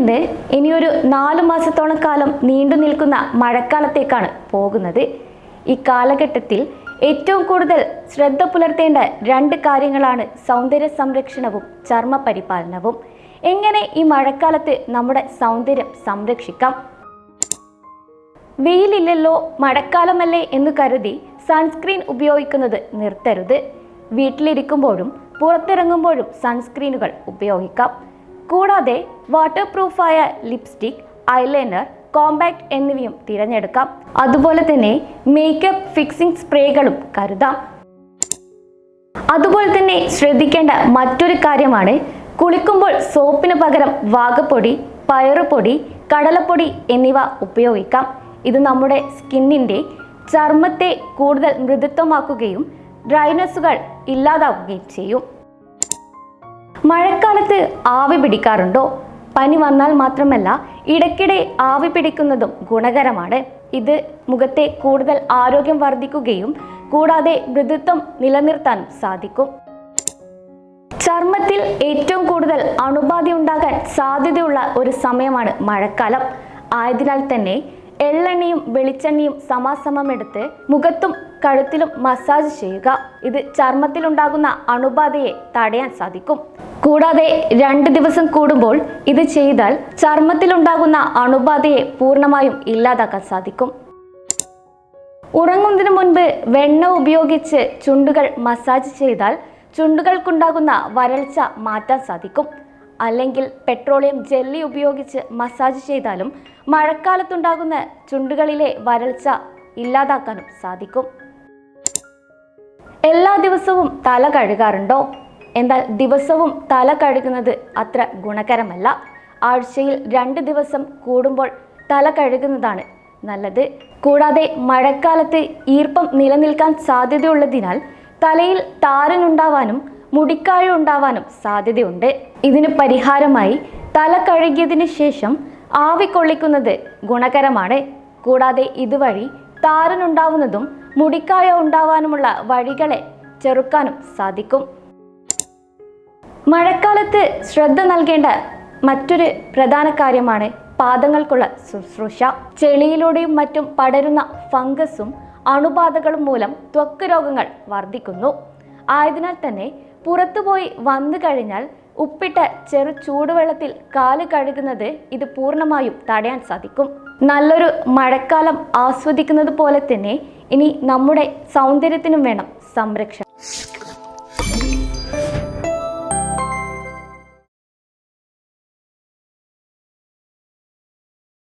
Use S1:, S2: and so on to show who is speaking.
S1: നിന്ന് ഇനിയൊരു നാലു മാസത്തോളം കാലം നീണ്ടു നിൽക്കുന്ന മഴക്കാലത്തേക്കാണ് പോകുന്നത്. ഈ കാലഘട്ടത്തിൽ ഏറ്റവും കൂടുതൽ ശ്രദ്ധ പുലർത്തേണ്ട രണ്ട് കാര്യങ്ങളാണ് സൗന്ദര്യ സംരക്ഷണവും ചർമ്മ പരിപാലനവും. എങ്ങനെ ഈ മഴക്കാലത്ത് നമ്മുടെ സൗന്ദര്യം സംരക്ഷിക്കാം? വെയിലില്ലല്ലോ മഴക്കാലമല്ലേ എന്ന് കരുതി സൺസ്ക്രീൻ ഉപയോഗിക്കുന്നത് നിർത്തരുത്. വീട്ടിലിരിക്കുമ്പോഴും പുറത്തിറങ്ങുമ്പോഴും സൺസ്ക്രീനുകൾ ഉപയോഗിക്കാം. കൂടാതെ വാട്ടർ പ്രൂഫായ ലിപ്സ്റ്റിക് ഐലൈനർ കോമ്പാക്ട് എന്നിവയും തിരഞ്ഞെടുക്കാം. അതുപോലെ തന്നെ മേക്കപ്പ് ഫിക്സിംഗ് സ്പ്രേകളും കരുതാം. അതുപോലെ തന്നെ ശ്രദ്ധിക്കേണ്ട മറ്റൊരു കാര്യമാണ് കുളിക്കുമ്പോൾ സോപ്പിന് പകരം വാഗപ്പൊടി പയറുപൊടി കടലപ്പൊടി എന്നിവ ഉപയോഗിക്കാം. ഇത് നമ്മുടെ സ്കിന്നിന്റെ ചർമ്മത്തെ കൂടുതൽ മൃദുത്വമാക്കുകയും ഡ്രൈനസ്സുകൾ ഇല്ലാതാവുകയും ചെയ്യും. മഴക്കാലത്ത് ആവി പിടിക്കാറുണ്ടോ? പനി വന്നാൽ മാത്രമല്ല ഇടയ്ക്കിടെ ആവി പിടിക്കുന്നതും ഗുണകരമാണ്. ഇത് മുഖത്തെ കൂടുതൽ ആരോഗ്യം വർദ്ധിക്കുകയും കൂടാതെ മൃദുത്വം നിലനിർത്താനും സാധിക്കും. ചർമ്മത്തിൽ ഏറ്റവും കൂടുതൽ അണുബാധ ഉണ്ടാകാൻ സാധ്യതയുള്ള ഒരു സമയമാണ് മഴക്കാലം. ആയതിനാൽ തന്നെ എള്ളെണ്ണയും വെളിച്ചെണ്ണയും സമാസമം എടുത്ത് മുഖത്തും കഴുത്തിലും മസാജ് ചെയ്യുക. ഇത് ചർമ്മത്തിലുണ്ടാകുന്ന അണുബാധയെ തടയാൻ സാധിക്കും. കൂടാതെ രണ്ട് ദിവസം കൂടുമ്പോൾ ഇത് ചെയ്താൽ ചർമ്മത്തിലുണ്ടാകുന്ന അണുബാധയെ പൂർണമായും ഇല്ലാതാക്കാൻ സാധിക്കും. ഉറങ്ങുന്നതിന് മുൻപ് വെണ്ണ ഉപയോഗിച്ച് ചുണ്ടുകൾ മസാജ് ചെയ്താൽ ചുണ്ടുകൾക്കുണ്ടാകുന്ന വരൾച്ച മാറ്റാൻ സാധിക്കും. അല്ലെങ്കിൽ പെട്രോളിയം ജെല്ലി ഉപയോഗിച്ച് മസാജ് ചെയ്താലും മഴക്കാലത്തുണ്ടാകുന്ന ചുണ്ടുകളിലെ വരൾച്ച ഇല്ലാതാക്കാനും സാധിക്കും. എല്ലാ ദിവസവും തല കഴുകാറുണ്ടോ? എന്നാൽ ദിവസവും തല കഴുകുന്നത് അത്ര ഗുണകരമല്ല. ആഴ്ചയിൽ രണ്ട് ദിവസം കൂടുമ്പോൾ തല കഴുകുന്നതാണ് നല്ലത്. കൂടാതെ മഴക്കാലത്ത് ഈർപ്പം നിലനിൽക്കാൻ സാധ്യതയുള്ളതിനാൽ തലയിൽ താരനുണ്ടാവാനും മുടിക്കാഴ ഉണ്ടാവാനും സാധ്യതയുണ്ട്. ഇതിന് പരിഹാരമായി തല കഴുകിയതിന് ശേഷം ആവി കൊള്ളിക്കുന്നത് ഗുണകരമാണ്. കൂടാതെ ഇതുവഴി താരനുണ്ടാവുന്നതും മുടിക്കായ ഉണ്ടാവാനുമുള്ള വഴികളെ ചെറുക്കാനും സാധിക്കും. മഴക്കാലത്ത് ശ്രദ്ധ നൽകേണ്ട മറ്റൊരു പ്രധാന കാര്യമാണ് പാദങ്ങൾക്കുള്ള ശുശ്രൂഷ. ചെളിയിലൂടെയും മറ്റും പടരുന്ന ഫംഗസും അണുബാധകളും മൂലം ത്വക്ക് രോഗങ്ങൾ വർദ്ധിക്കുന്നു. ആയതിനാൽ തന്നെ പുറത്തുപോയി വന്നു കഴിഞ്ഞാൽ ഉപ്പിട്ട ചെറു ചൂടുവെള്ളത്തിൽ കാൽ കഴുകുന്നത് ഇത് പൂർണമായും തടയാൻ സാധിക്കും. നല്ലൊരു മഴക്കാലം ആസ്വദിക്കുന്നത് പോലെ തന്നെ ഇനി നമ്മുടെ സൗന്ദര്യത്തിനും വേണം സംരക്ഷണം.